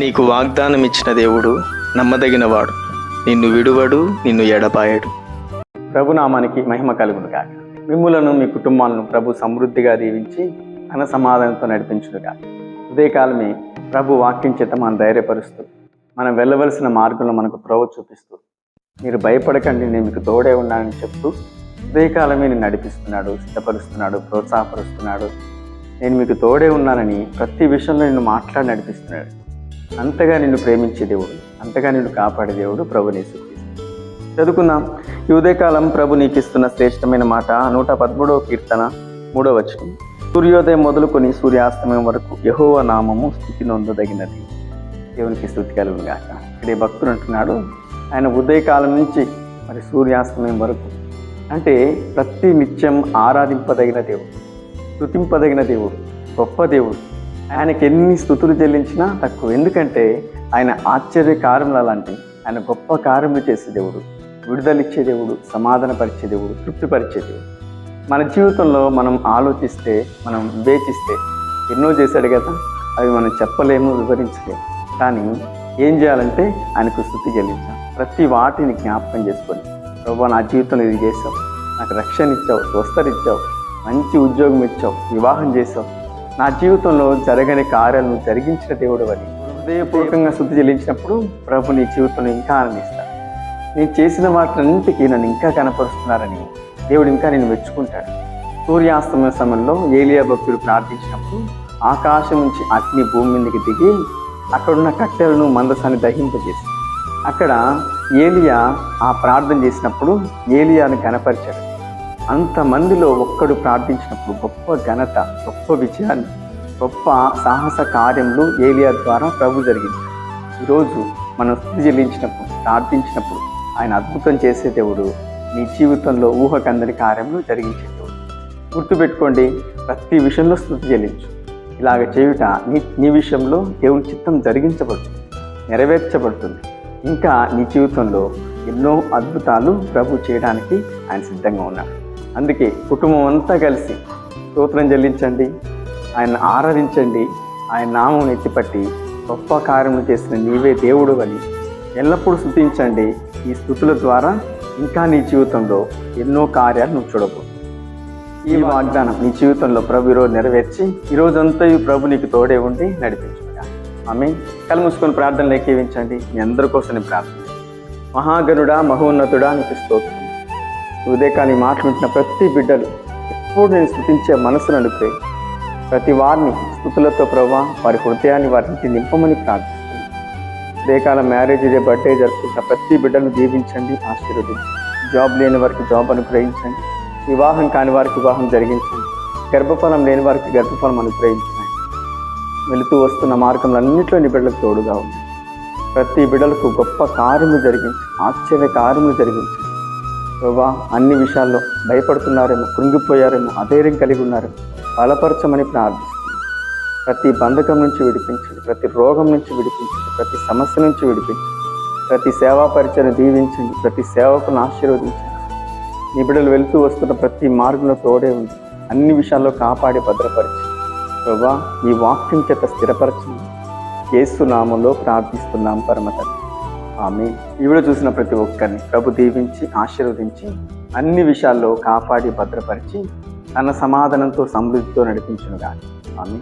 నీకు వాగ్దానం ఇచ్చిన దేవుడు నమ్మదగినవాడు. నిన్ను విడువడు నిన్ను ఎడపాయడు ప్రభునామానికి మహిమ కలుగును కాక మిమ్ములను మీ కుటుంబాలను ప్రభు సమృద్ధిగా దీవించి ఘన సమాధానంతో నడిపించును కాక ఉదయకాలమే ప్రభు వాక్యం చేత మనం ధైర్యపరుస్తూ మనం వెళ్ళవలసిన మార్గంలో మనకు త్రోవ చూపిస్తూ మీరు భయపడకండి నేను మీకు తోడే ఉన్నానని చెప్తూ ఉదయకాలమే నేను నడిపిస్తున్నాడు సిద్ధపరుస్తున్నాడు ప్రోత్సాహపరుస్తున్నాడు. నేను మీకు తోడే ఉన్నానని ప్రతి విషయంలో నిన్ను మాట్లాడి నడిపిస్తున్నాడు. అంతగా నిన్ను ప్రేమించే దేవుడు అంతగా నిన్ను కాపాడే దేవుడు ప్రభు చదువుకుందాం. ఈ ఉదయకాలం ప్రభు నీకిస్తున్న శ్రేష్టమైన మాట నూట పదమూడవ కీర్తన మూడవ వచనం. సూర్యోదయం మొదలుకొని సూర్యాస్తమయం వరకు యహోవ నామము స్థితి నొందదగినది. దేవునికి స్థుతి కలుగును గాక. ఇక్కడ భక్తుడు అంటున్నాడు ఆయన ఉదయకాలం నుంచి మరి సూర్యాస్తమయం వరకు అంటే ప్రతి నిత్యం ఆరాధింపదగిన దేవుడు స్థుతింపదగిన దేవుడు గొప్ప దేవుడు. ఆయనకి ఎన్ని స్థుతులు చెల్లించినా తక్కువ. ఎందుకంటే ఆయన ఆశ్చర్య కార్యములు అలాంటి ఆయన గొప్ప కార్యములు చేసే దేవుడు విడుదలిచ్చే దేవుడు సమాధానపరిచే దేవుడు తృప్తిపరిచే దేవుడు. మన జీవితంలో మనం ఆలోచిస్తే మనం వివేచిస్తే ఎన్నో చేశాడు కదా అవి మనం చెప్పలేము వివరించలేము. కానీ ఏం చేయాలంటే ఆయనకు స్థుతి చెల్లించాం ప్రతి వాటిని జ్ఞాపకం చేసుకొని ప్రభు నా జీవితంలో ఇది చేసావు నాకు రక్షణ ఇచ్చావు స్వస్థరిచ్చావు మంచి ఉద్యోగం ఇచ్చావు వివాహం చేసావు నా జీవితంలో జరగని కార్యాలను జరిగించిన దేవుడు అని. హృదయపూర్వకంగా శుద్ధి చెల్లించినప్పుడు ప్రభు నీ జీవితంలో ఇంకా ఆనందిస్తాడు. నేను చేసిన వాటిన్నింటికి నన్ను ఇంకా కనపరుస్తున్నారని దేవుడు ఇంకా నేను మెచ్చుకుంటాడు. సూర్యాస్తమయ సమయంలో ఏలియా భక్తుడు ప్రార్థించినప్పుడు ఆకాశం నుంచి అగ్ని భూమి మీదకి దిగి అక్కడున్న కట్టెలను మందసాన్ని దహింపజేసి అక్కడ ఏలియా ఆ ప్రార్థన చేసినప్పుడు ఏలియాను కనపరిచాడు అంతమందిలో ఒక్కడు ప్రార్థించినప్పుడు గొప్ప ఘనత గొప్ప విజయాన్ని గొప్ప సాహస కార్యములు ఏలియా ద్వారా ప్రభు జరిగింది. ఈరోజు మనం స్థుతి చెల్లించినప్పుడు ప్రార్థించినప్పుడు ఆయన అద్భుతం చేసే దేవుడు నీ జీవితంలో ఊహకందని కార్యములు జరిగించే దేవుడు. గుర్తుపెట్టుకోండి ప్రతి విషయంలో స్థుతి చెల్లించు. ఇలాగ చేయుట నీ నీ విషయంలో దేవుని చిత్తం జరిగించబడుతుంది నెరవేర్చబడుతుంది. ఇంకా నీ జీవితంలో ఎన్నో అద్భుతాలు ప్రభు చేయడానికి ఆయన సిద్ధంగా ఉన్నాడు అందుకే కుటుంబం అంతా కలిసి స్తోత్రం చెల్లించండి ఆయన ఆరాధించండి ఆయన నామం ఎత్తిపట్టి గొప్ప కార్యములు చేసిన నీవే దేవుడు అని ఎల్లప్పుడూ స్థుతించండి. ఈ స్థుతుల ద్వారా ఇంకా నీ జీవితంలో ఎన్నో కార్యాలు నువ్వు చూడబో. ఈ వాగ్దానం నీ జీవితంలో ప్రభు ఈరోజు నెరవేర్చి ఈ ఈ ప్రభు నీకు తోడే ఉండి నడిపించుగా ఆమె కళ్ళు మూసుకొని ప్రార్థనలు ఏకీవించండి. మీ అందరి కోసం ప్రార్థన. మహాగనుడా మహోన్నతుడా నీకు స్తోత్రం. ఉదయకాన్ని మాట్లాడుతున్న ప్రతి బిడ్డలు ఎప్పుడు నేను స్థుతించే మనసును అనుకునే ప్రతి వారిని స్థుతులతో ప్రభా వారి హృదయాన్ని వారికి నింపమని ప్రార్థిస్తుంది ఉదయకాలం మ్యారేజ్ డే బర్త్డే జరుపుకుంటున్న ప్రతి బిడ్డను దీవించండి ఆశీర్వదించండి. జాబ్ లేని వారికి జాబ్ అనుగ్రహించండి. వివాహం కాని వారికి వివాహం జరిగించండి. గర్భఫలం లేని వారికి గర్భఫలం అనుగ్రహించండి. వెళుతూ వస్తున్న మార్గంలో అన్నింటిలో నీ బిడ్డలకు తోడుగా ఉంది ప్రతి బిడ్డలకు గొప్ప కార్యము జరిగించి ఆశ్చర్య కార్యములు జరిగించి ప్రభా అన్ని విషయాల్లో భయపడుతున్నారేమో కృంగిపోయారేమో అధైర్యం కలిగి ఉన్నారేమో. బలపరచమని ప్రార్థిస్తున్నాను ప్రతి బంధకం నుంచి విడిపించండి ప్రతి రోగం నుంచి విడిపించండి ప్రతి సమస్య నుంచి విడిపించండి ప్రతి సేవా పరిచయం దీవించండి ప్రతి సేవకును ఆశీర్వదించండి. నీ బిడ్డలు వెళ్తూ వస్తున్న ప్రతి మార్గంలో తోడే ఉంది అన్ని విషయాల్లో కాపాడి భద్రపరిచి ప్రభా ఈ వాక్యం చేత స్థిరపరచండి కేసునామంలో ప్రార్థిస్తున్నాం పరమతండ్రి. ఆమె ఈవిడ చూసిన ప్రతి ఒక్కరిని ప్రభు దీవించి ఆశీర్వదించి అన్ని విషయాల్లో కాపాడి భద్రపరిచి తన సమాధానంతో సమృద్ధితో నడిపించును కానీ ఆమె